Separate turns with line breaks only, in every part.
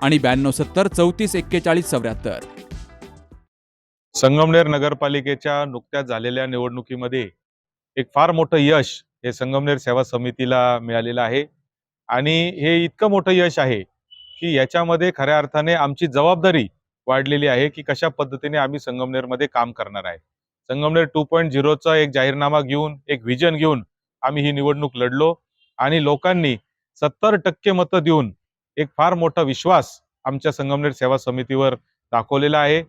आणि ब्याण्णव सत्तर चौतीस एक्केचाळीस चौऱ्याहत्तर.
संगमनेर नगरपालिकेच्या नुकत्याच झालेल्या निवडणुकीमध्ये एक फार मोठं यश हे संगमनेर सेवा समितीला मिळालेलं आहे. आणि हे इतकं मोठं यश आहे की याच्यामध्ये खऱ्या अर्थाने आमची जबाबदारी वाढलेली आहे की कशा पद्धतीने आम्ही संगमनेरमध्ये काम करणार आहे. संगमनेर टू पॉईंट झिरोचा एक जाहीरनामा घेऊन एक व्हिजन घेऊन आम्ही ही निवडणूक लढलो आणि लोकांनी सत्तर टक्के मतं देऊन एक फार मोठा विश्वास आमच्या संगमनेर सेवा समितीवर दाखवलेला आहे.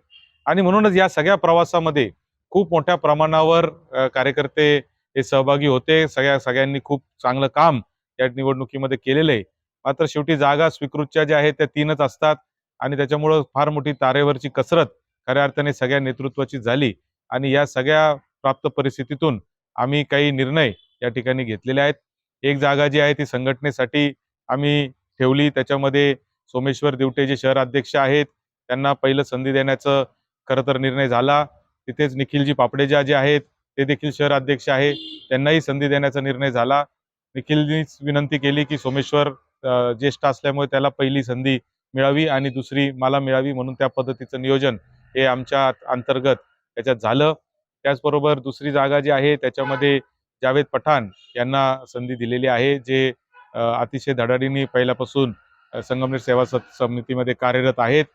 आणि म्हणूनच या सगळ्या प्रवासामध्ये खूप मोठ्या प्रमाणावर कार्यकर्ते हे सहभागी होते. सगळ्या सगळ्यांनी खूप चांगलं काम या निवडणुकीमध्ये केलेलं आहे. मात्र शेवटी जागा स्वीकृतच्या ज्या आहेत त्या तीनच असतात. आणि त्याच्यामुळं फार मोठी तारेवरची कसरत खऱ्या अर्थाने सगळ्या नेतृत्वाची झाली. आणि या सगळ्या प्राप्त परिस्थितीतून आम्ही काही निर्णय या ठिकाणी घेतलेले आहेत. एक जागा जी आहे ती संघटनेसाठी आम्ही ठेवली. त्याच्यामध्ये सोमेश्वर दिवटे जे शहर अध्यक्ष आहेत त्यांना पहिलं संधी देण्याचं खरं तर निर्णय झाला. तिथेच निखिलजी पापडेजा जे आहेत ते देखील शहर अध्यक्ष आहे. त्यांनाही संधी देण्याचा निर्णय झाला. निखिलजीच विनंती केली की सोमेश्वर ज्येष्ठ असल्यामुळे त्याला पहिली संधी मिळावी आणि दुसरी मला मिळावी म्हणून त्या पद्धतीचं नियोजन हे आमच्या अंतर्गत त्याच्यात झालं. त्याचबरोबर दुसरी जागा जी आहे त्याच्यामध्ये जावेद पठाण यांना संधी दिलेली आहे जे अतिशय धडाडीने पहिल्यापासून संगमनेर सेवा स- समितीमध्ये कार्यरत आहेत.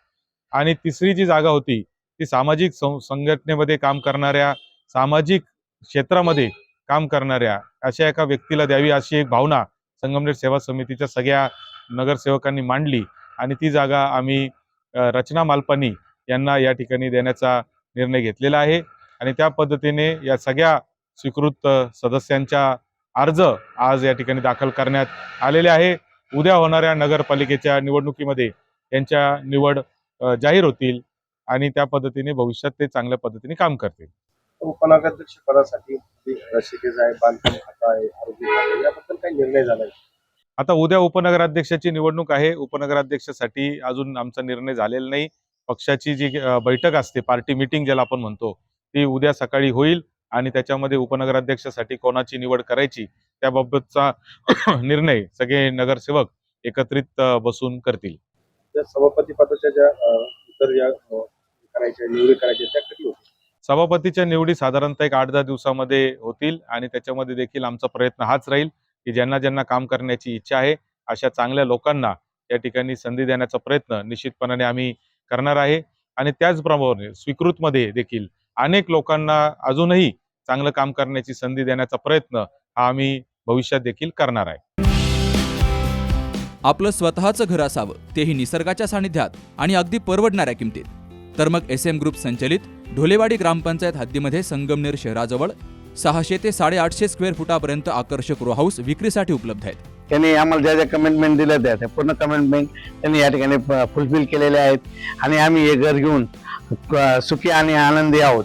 आणि तिसरी जी जागा होती ती सामाजिक सं- संघटनेमध्ये काम करणाऱ्या सामाजिक क्षेत्रामध्ये काम करणाऱ्या अशा एका व्यक्तीला द्यावी अशी एक भावना संगमनेर सेवा समितीच्या सगळ्या नगरसेवकांनी मांडली. आणि ती जागा आम्ही रचना मालपानी यांना या ठिकाणी देण्याचा निर्णय घेतलेला आहे. आणि त्या पद्धतीने या सगळ्या स्वीकृत सदस्यांच्या अर्ज आज या ठिकाणी दाखल करण्यात आलेले आहे. उद्या होणाऱ्या नगरपालिकेच्या निवडणुकीमध्ये यांच्या निवड जाहीर होतील आणि त्या पद्धतीने भविष्यात ते चांगल्या पद्धतीने काम करतील.
उपनगराध्यक्ष पदासाठी बांधकाम आहे याबद्दल काही निर्णय झालाय
आता उद्या उपनगराध्यक्षाची निवडणूक आहे. उपनगराध्यक्षासाठी अजून आमचा निर्णय झालेला नाही. पक्षाची जी बैठक असते पार्टी मिटिंग ज्याला आपण म्हणतो ती उद्या सकाळी होईल. आणि त्याच्यामध्ये उपनगराध्यक्षासाठी कोणाची निवड करायची त्याबाबतचा निर्णय सगळे नगरसेवक एकत्रित बसून करतील.
सभापती पदाच्या ज्या इतर या अं, करायच्या निवडी करायच्या त्या कधी होतील?
सभापतीच्या निवडी साधारणतः एक आठ दहा दिवसामध्ये होतील आणि त्याच्यामध्ये देखील आमचा प्रयत्न हाच राहील की ज्यांना ज्यांना काम करण्याची इच्छा आहे अशा चांगल्या लोकांना या ठिकाणी संधी देण्याचा प्रयत्न निश्चितपणाने आम्ही करणार आहे. आणि त्याचप्रमाणे स्वीकृतमध्ये देखील अनेक लोकांना अजूनही चांगलं काम करण्याची संधी देण्याचा प्रयत्न हा आम्ही भविष्यात देखील करणार आहे.
आपलं स्वतःचं घर असावं तेही निसर्गाच्या सानिध्यात आणि अगदी परवडणाऱ्या किमतीत. तर मग एस एम ग्रुप संचलित ढोलेवाडी ग्रामपंचायत हद्दीमध्ये संगमनेर शहराजवळ सहाशे ते साडेआठशे स्क्वेअर फुटापर्यंत आकर्षक रो हाऊस विक्रीसाठी उपलब्ध आहेत.
त्यांनी आम्हाला ज्या ज्या कमेंटमेंट दिल्या त्या त्या पूर्ण कमेंटमेंट त्यांनी या ठिकाणी फुलफिल केलेल्या आहेत. आणि आम्ही हे घर घेऊन सुखी आणि आनंदी आहोत.